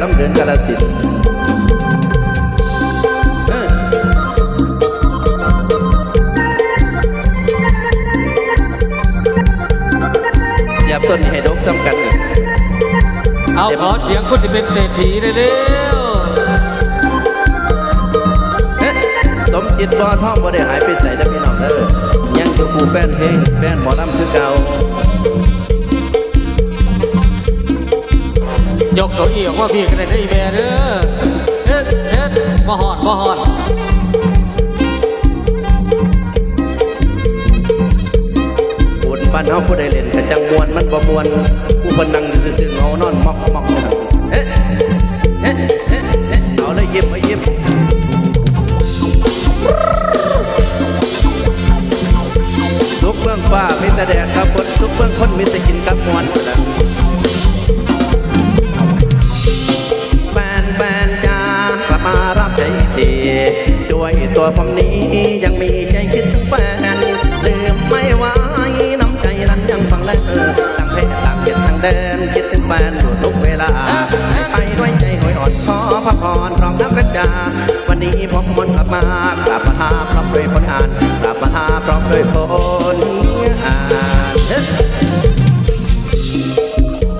ลำเดือนกาลสินธุ์เออเสียบต้นนี่ให้ดกซ้ำกันนี่เอาขอเสียงคนที่เป็นเศรษฐีเร็วเอ๊ะสมจิตบ่อท่อมบ่ได้หายไปใส่เด้อพี่น้องเด้อยังอยู่คู่แฟนเพลงแฟนหมอลำคือเก่า ยกตัวเอีออกว่าพี่กันได้อีแม่เด้อเฮ็ดเฮ็ดบ่ฮอดบ่ฮอดบุญบ้านเฮาผู้ใดเล่นก็จังมวนมันบ่มวนผู้คนนั่งอยู่ซื่อๆเงานอนมอกมอกเอ๊ะเอ๊ะเอ๊ะเอ๊ะเอาเลยยิ้มเอายิ้มสุกเบื้องฟ้ามีแต่แดดกับฝนสุกเบื้องคนมีแต่กินกับมวน ตัวผมนี้ยังมีใจคิดถึงแฟนลืมไม่ไหวน้ำใจนั้นยังฟังแล้วต่างเพศต่างเจ็ดต่างเดินคิดถึงแฟนอยู่ทุกเวลาไปด้วยใจหอยอ่อนขอพักผ่อนพร้อมน้ำรักดาวันนี้ผมมนกลับมากลับมาหาพร้อมด้วยผลงานกลับมาหาพร้อมด้วยผลงาน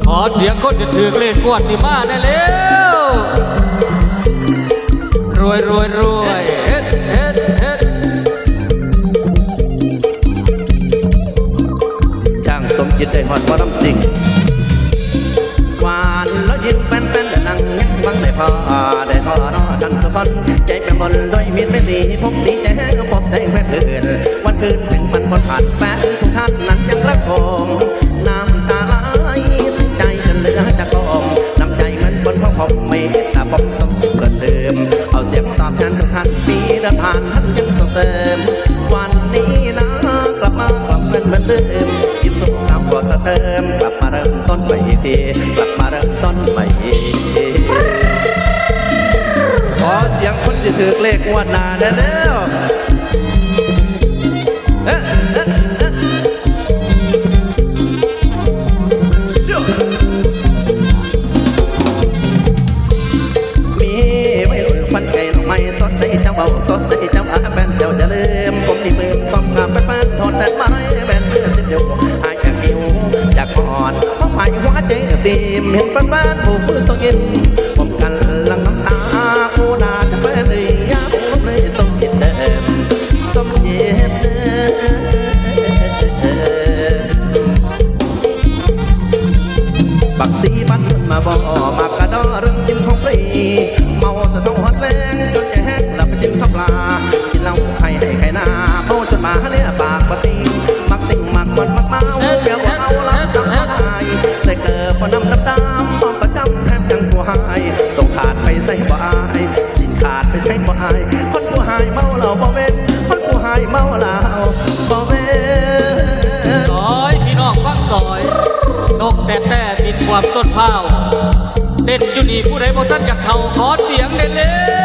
ขอเสียงคนที่ถือเลขกวดนี่มาได้เร็วรวยรวยรวย อทันสะพอนใจเป็นบนด้วยมีดไม่ดีผมดีใจแห้งพบแต่งแฟนคืนวันคืนถึงมันพนผ่านแฟนทุกท่านนั้นยังรักผมน้ำตาไหลสิ้นใจจนเหลือจะกอมน้ำใจเหมือนคนของผมไม่ต่ผมสมเกินเดิม เอาเสียงตอบแทนทุกท่านปีเดินผ่านท่านยังส่งเสริม วันนี้นะกลับมากลับเป็นเหมือนเดิมยิ้มสุขตามบวกเติมกลับมาเริ่มต้นใหม่อีกทีกลับ ถือเลขงวดหน้าได้แล้วเอะเอะเอ๊ะชู้มีไม่รุ่นควันไก่หน่อไม้สดใสเจ้าเบาสดใสเจ้าอาแฟนเจ้าจะลืมผมที่มือความความเป็นแฟนทนได้ไหมแฟนเพื่อนติดอยู่หายจากหิวจากอ่อนมองไปหัวใจฟิล์มเห็นแฟนบ้านผูกมือส่งยิ้ม บักสีบันมาบ่มากระดอเรื่องกินของฟรี เมาแต่ต้องหดแรงจนจะแห้งแล้วไปกินข้าวปลา กินเหล้าไข่ให้ไข่นาเมาจนมาเนี่ยปากปะติงมักสิ่งมักคนมักเมาเดี๋ยวว่าเอาล้ำจำบ่ได้แต่เกิดพอนำน้ำตามมองประจำแทบจังผู้หายต้องขาดไปใส่บ่อายสินขาดไปใส่บ่อายคนผู้หายเมา ซอย นกแต่แต่บิดความต้นเผาเด่นอยู่นี่ผู้ใดบ่ทันอยากเข่าขอเสียงเด่นเลย